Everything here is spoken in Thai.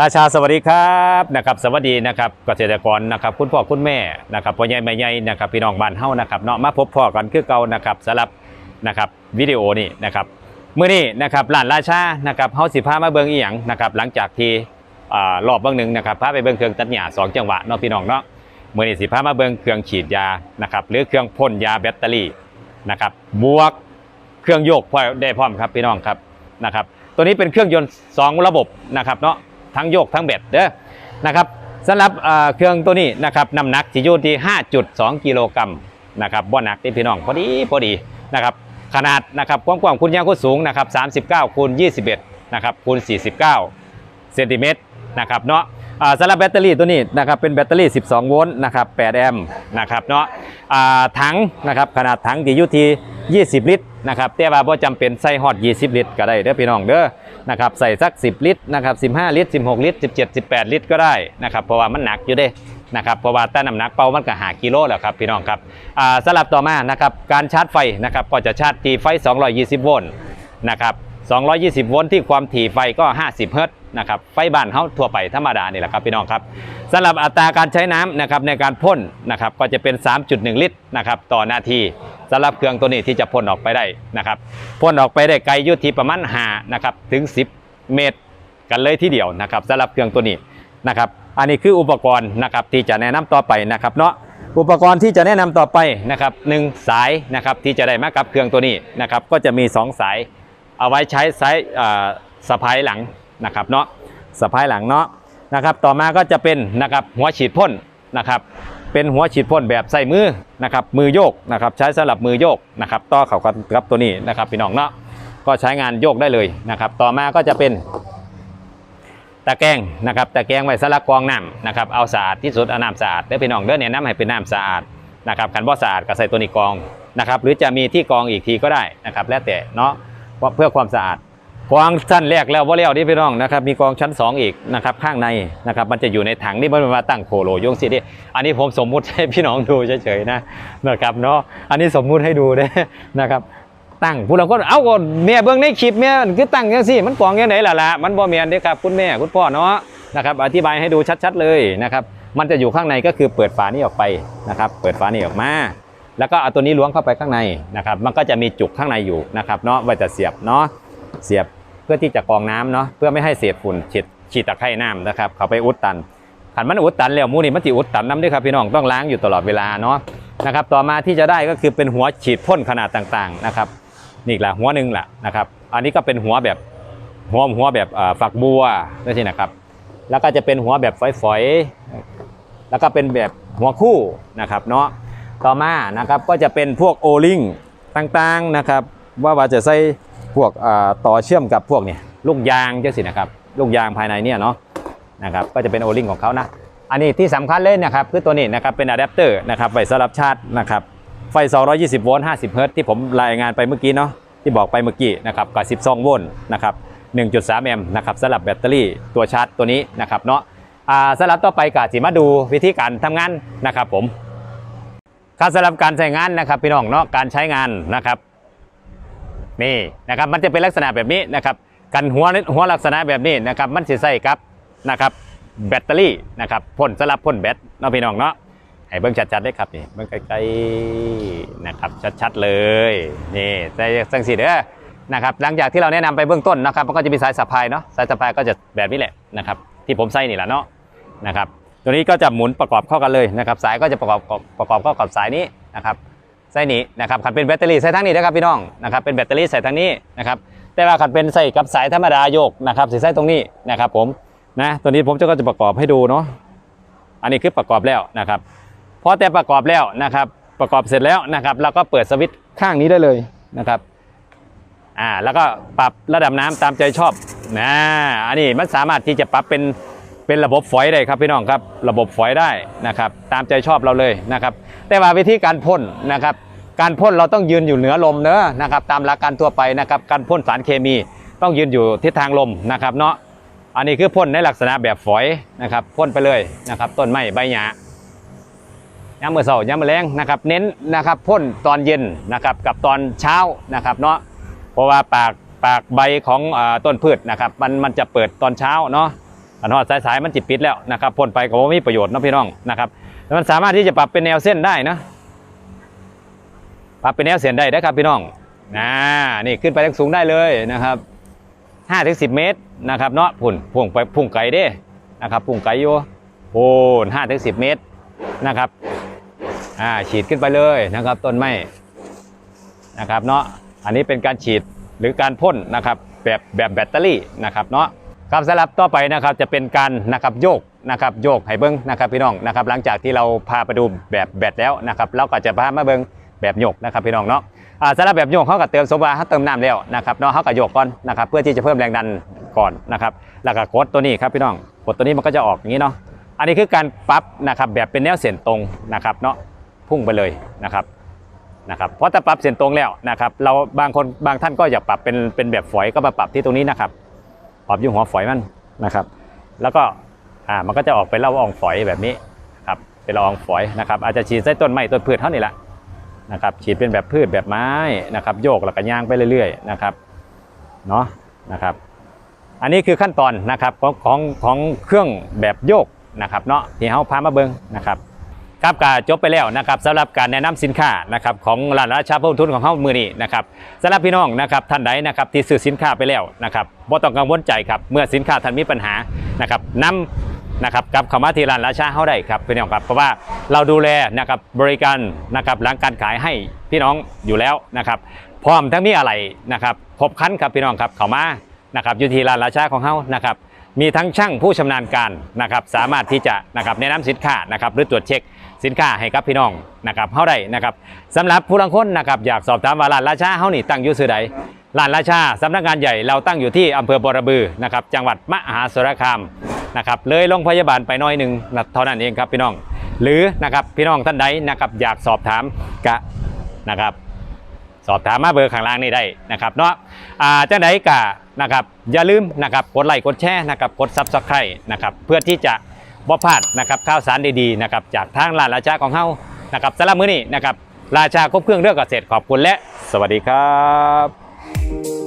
ราชาสวัสดีครับนะครับสวัสดีนะครับเกษตรกรนะครับคุณพ่อคุณแม่นะครับพ่อใหญ่แม่ใหญ่นะครับพี่น้องบ้านเฮานะครับเนาะมาพบพ่อกันคือเก่านะครับสำหรับนะครับวิดีโอนี่นะครับเมื้อนี้นะครับร้านราชานะครับเฮาสิพามาเบิ่งอีหยังนะครับหลังจากที่อ่ารอบเบิ่งหนึ่งนะครับพาไปเบิ่งเครื่องตัดหญ้าสองจังหวะเนาะพี่น้องเนาะเมื้อนี้สิพามาเบิ่งเครื่องฉีดยานะครับหรือเครื่องพ่นยาแบตเตอรี่นะครับบวกเครื่องโยกพอได้พร้อมครับพี่น้องครับนะครับตัวนี้เป็นเครื่องยนต์สองระบบนะครับเนาะ ทั้งโยกทั้งเบ็ดเด้อนะครับสำหรับเครื่องตัวนี้นะครับน้ำหนักจะอยู่ที่ 5.2 กิโลกรัมนะครับบ่หนักที่พี่น้องพอดีพอดีนะครับขนาดนะครับความกว้างคุณยางคุณสูงนะครับ39คูณ21นะครับคูณ49เซนติเมตรนะครับเนาะ สำหรับแบตเตอรี่ตัวนี้นะครับเป็นแบตเตอรี่ 12 โวลต์นะครับ 8 แอมป์นะครับเนาะถังนะครับขนาดถังที่อยู่ที่ 20 ลิตรนะครับแต่ว่าบ่จำเป็นใส่ฮอด 20 ลิตร ก็ได้เด้อพี่น้องเด้อนะครับใส่สัก 10 ลิตรนะครับ15 ลิตร 16 ลิตร 17 18 ลิตร ก็ได้นะครับเพราะว่ามันหนักอยู่เด้นะครับเพราะว่าแต่น้ำหนักเป่ามันก็หากิโลแล้วครับพี่น้องครับสลับต่อมานะครับการชาร์จไฟนะครับก็จะชาร์จที่ไฟ 220 โวลต์นะครับ220 โวลต์ที่ความถี่ไฟก็ 50 เฮิรต นะครับไฟบ้านเฮาทั่วไปธรรมดานี่แหละครับพี่น้องครับสำหรับอัตราการใช้น้ำนะครับในการพ่นนะครับก็จะเป็น 3.1 ลิตรนะครับต่อนาทีสำหรับเครื่องตัวนี้ที่จะพ่นออกไปได้นะครับพ่นออกไปได้ไกลยุทธีประมาณ5นะครับถึง 10 เมตรกันเลยทีเดียวนะครับสำหรับเครื่องตัวนี้นะครับอันนี้คืออุปกรณ์นะครับที่จะแนะนำต่อไปนะครับเนาะอุปกรณ์ที่จะแนะนำต่อไปนะครับหนึ่งสายนะครับที่จะได้มากับเครื่องตัวนี้นะครับก็จะมี 2 สายเอาไว้ใช้สายอ่าสะพายหลัง นะครับเนาะสะพายหลังเนาะนะครับต่อมาก็จะเป็นนะครับหัวฉีดพ่นนะครับเป็นหัวฉีดพ่นแบบใส่มือนะครับมือโยกนะครับใช้สำหรับมือโยกนะครับต่อเข้ากับตัวนี้นะครับพี่น้องเนาะก็ใช้งานโยกได้เลยนะครับต่อมาก็จะเป็นตะแกรงนะครับตะแกรงไว้สลักกรองน้ำนะครับเอาสะอาดที่สุดเอาน้ำสะอาดเด้อพี่น้องเด้อเนี่ยน้ำให้เป็นน้ำสะอาดนะครับคันบ่สะอาดก็ใส่ตัวนี้กรองนะครับหรือจะมีที่กรองอีกทีก็ได้นะครับแล้วแต่เนาะเพราะเพื่อความสะอาด กองชั้นแรกแล้วว่าแล้วที่พี่น้องนะครับมีกองชั้น 2 อีกนะครับข้างในนะครับมันจะอยู่ในถังนี่มันมาตั้งโคโลโยงสิดิอันนี้ผมสมมุติให้พี่น้องดูเฉยๆนะนะครับเนาะอันนี้สมมุติให้ดูเด้อนะครับตั้งผู้เราก็เอาก็เมียเบิ่งในคลิปเมียคือตั้งจังซี่มันกองยังไงล่ะล่ะมันบ่แม่นเด้ครับคุณแม่คุณพ่อเนาะนะครับอธิบายให้ดูชัดๆเลยนะครับมันจะอยู่ข้างในก็คือเปิดฝานี้ออกไปนะครับเปิดฝานี้ออกมา แล้วก็เอาตัวนี้ล้วงเข้าไปข้างในนะครับมันก็จะมีจุกข้างในอยู่นะครับเนาะไว้จะเสียบเนาะเสียบ พื่อที่จะกรองน้ำเนาะเพื่อไม่ให้เศษฝุ่นฉีดฉีดตะไคร่น้ำนะครับเขาไปอุดตันขันมันอุดตันแล้วมูนี่มันสิอุดตันน้ำด้วยครับพี่น้องต้องล้างอยู่ตลอดเวลาเนาะนะครับต่อมาที่จะได้ก็คือเป็นหัวฉีดพ่นขนาดต่างๆนะครับนี่อีกละหัวหนึ่งแหละนะครับอันนี้ก็เป็นหัวแบบหัวหัวแบบฝักบัวนั่นสินะครับ แล้วก็จะเป็นหัวแบบฝอยๆแล้วก็เป็นแบบหัวคู่นะครับเนาะต่อมานะครับก็จะเป็นพวกโอลิงต่างๆนะครับว่าว่าจะใส่ พวกต่อเชื่อมกับพวกเนี่ยลูกยางเจ้าสินะครับลูกยางภายในเนี่ยเนาะนะครับก็จะเป็นโอลิงของเขานะอันนี้ที่สำคัญเลยนะครับคือตัวนี้นะครับเป็นอะแดปเตอร์นะครับไว้สำหรับชาร์จนะครับไฟ 220 โวลต์ 50 เฮิรตซ์ที่ผมรายงานไปเมื่อกี้เนาะที่บอกไปเมื่อกี้นะครับกับ12 โวลต์นะครับ 1.3 แอมป์นะครับสำหรับแบตเตอรี่ตัวชาร์จตัวนี้นะครับเนาะสำหรับต่อไปก็สิมาดูวิธีการทำงานนะครับผมครับสำหรับการใช้งานนะครับพี่น้องเนาะการใช้งานนะครับ นี่นะครับมันจะเป็นลักษณะแบบนี้นะครับกันหัวหัวลักษณะแบบนี้นะครับมันสิใส่กับนะครับแบตเตอรี่นะครับพ่นสลับพ่นแบตเนาะพี่น้องเนาะให้เบิ้งชัดๆเลยครับนี่เบิ้งใกล้ๆนะครับชัดๆเลยนี่ใส่สังสีเด้อนะครับหลังจากที่เราแนะนำไปเบื้องต้นนะครับมันก็จะมีสายสะพายเนาะสายสะพายก็จะแบบนี้แหละนะครับที่ผมใส่นี่แหละเนาะนะครับตัวนี้ก็จะหมุนประกอบเข้ากันเลยนะครับสายก็จะประกอบประกอบเข้ากับสายนี้นะครับ สายนี้นะครับขันเป็นแบตเตอรี่ใส่ทั้งนี้นะครับพี่น้องนะครับเป็นแบตเตอรี่ใส่ทั้งนี้นะครับแต่ว่าขันเป็นใส่กับสายธรรมดาโยกนะครับใส่ใส่ตรงนี้นะครับผมนะตัวนี้ผมจะก็จะประกอบให้ดูเนาะอันนี้คือประกอบแล้วนะครับพอแต่ประกอบแล้วนะครับประกอบเสร็จแล้วนะครับเราก็เปิดสวิตช์ข้างนี้ได้เลยนะครับอ่าแล้วก็ปรับระดับน้ำตามใจชอบนะอันนี้มันสามารถที่จะปรับเป็นเป็นระบบฝอยได้ครับพี่น้องครับระบบฝอยได้นะครับตามใจชอบเราเลยนะครับแต่ว่าวิธีการพ่นนะครับ การพ่นเราต้องยืนอยู่เหนือลมเนอะนะครับตามหลักการทั่วไปนะครับการพ่นสารเคมีต้องยืนอยู่ทิศทางลมนะครับเนาะอันนี้คือพ่นในลักษณะแบบฝอยนะครับพ่นไปเลยนะครับต้นไม้ใบหญ้ายามมื้อเช้ายามมื้อแลงนะครับเน้นนะครับพ่นตอนเย็นนะครับกับตอนเช้านะครับเนาะเพราะว่าปากปากใบของอต้นพืชนะครับมันมันจะเปิดตอนเช้าเนาะอันฮอดสายสายมันจิตปิดแล้วนะครับพ่นไปก็บ่มีประโยชน์นะพี่น้องนะครับแล้วมันสามารถที่จะปรับเป็นแนวเส้นได้นะ ปรับเป็นแนวเส้นได้นะครับพี่น้องนะนี่ขึ้นไปสูงได้เลยนะครับ5ถึง10เมตรนะครับเนาะพุ่นพุ่งไปพุ่งไกลเด้นะครับพุ่งไกลอยู่โอ้5ถึง10เมตรนะครับอ่าฉีดขึ้นไปเลยนะครับต้นไม้นะครับเนาะอันนี้เป็นการฉีดหรือการพ่นนะครับแบบแบบแบตเตอรี่นะครับเนาะครับสำหรับต่อไปนะครับจะเป็นการนะครับโยกนะครับโยกให้เบิ้งนะครับพี่น้องนะครับหลังจากที่เราพาไปดูแบบแบตแล้วนะครับเราก็จะพามาเบิ้ง แบบโยกนะครับพี่น้องเนาะอ่าสำหรับแบบโยกเขาก็เติมโซบาเขาเติมน้ำแล้วนะครับเนาะเขาก็โยกก่อนนะครับเพื่อที่จะเพิ่มแรงดันก่อนนะครับแล้วก็กดตัวนี้ครับพี่น้องกดตัวนี้มันก็จะออกอย่างนี้เนาะอันนี้คือการปรับนะครับแบบเป็นแนวเส้นตรงนะครับเนาะพุ่งไปเลยนะครับนะครับเพราะถ้าปรับเส้นตรงแล้วนะครับเราบางคนบางท่านก็อยากปรับเป็นเป็นแบบฝอยก็มาปรับที่ตรงนี้นะครับปรับอยู่หัวฝอยมันนะครับ แล้วก็อ่ามันก็จะออกเป็นละอองฝอยแบบนี้ครับเป็นละอองฝอยนะครับอาจจะฉีดใส่ต้นไม้ต้นพืชเท่านี้แหละ นะครับฉีดเป็นแบบพืชแบบไม้นะครับโยกแล้วก็ย่างไปเรื่อยๆนะครับเนาะนะครับ อันนี้คือขั้นตอนนะครับของของของเครื่องแบบโยกนะครับเนาะที่เขาพามาเบิ้งนะครับครับก็จบไปแล้วนะครับสำหรับการแนะนำสินค้านะครับของร้านราชาเพิ่มทุนของเขามือนี้นะครับสำหรับพี่น้องนะครับท่านใดนะครับที่ซื้อสินค้าไปแล้วนะครับบ่ต้องกังวลใจครับเมื่อสินค้าท่านมีปัญหานะครับนำ นะครับกับเข้ามาทีร้านราชาเขาได้ครับพี่น้องครับเพราะว่าเราดูแลนะครับบริการนะครับหลังการขายให้พี่น้องอยู่แล้วนะครับพร้อมทั้งมีอะไรนะครับครบครันครับพี่น้องครับเขามานะครับอยู่ทีร้านราชาของเขานะครับมีทั้งช่างผู้ชำนาญการนะครับสามารถที่จะนะครับแนะนำสินค้านะครับหรือตรวจเช็คสินค้าให้กับพี่น้องนะครับเฮาได้นะครับสำหรับผู้ลังคนนะครับอยากสอบถามว่าร้านราชาเฮานี่ตั้งอยู่ซื่อใดร้านราชาสำนักงานใหญ่เราตั้งอยู่ที่อำเภอบอระบือนะครับจังหวัดมหาสารคาม นะครับเลยโรงพยาบาลไปน้อยหนึ่งนะเท่านั้นเองครับพี่น้อง หรือนะครับพี่น้องท่านใดนะครับอยากสอบถามกะนะครับสอบถามมาเบอร์ข้างล่างนี่ได้นะครับเนาะอ่าจังไดกะนะครับอย่าลืมนะครับกดไลค์กดแชร์นะครับกดซับสไครต์นะครับเพื่อที่จะบ่พลาดนะครับข่าวสารดีๆนะครับจากทางร้านราชาของเฮานะครับสำหรับมื้อนี้นะครับราชาครบเครื่องเรื่องเกษตรขอบคุณและ สวัสดีครับ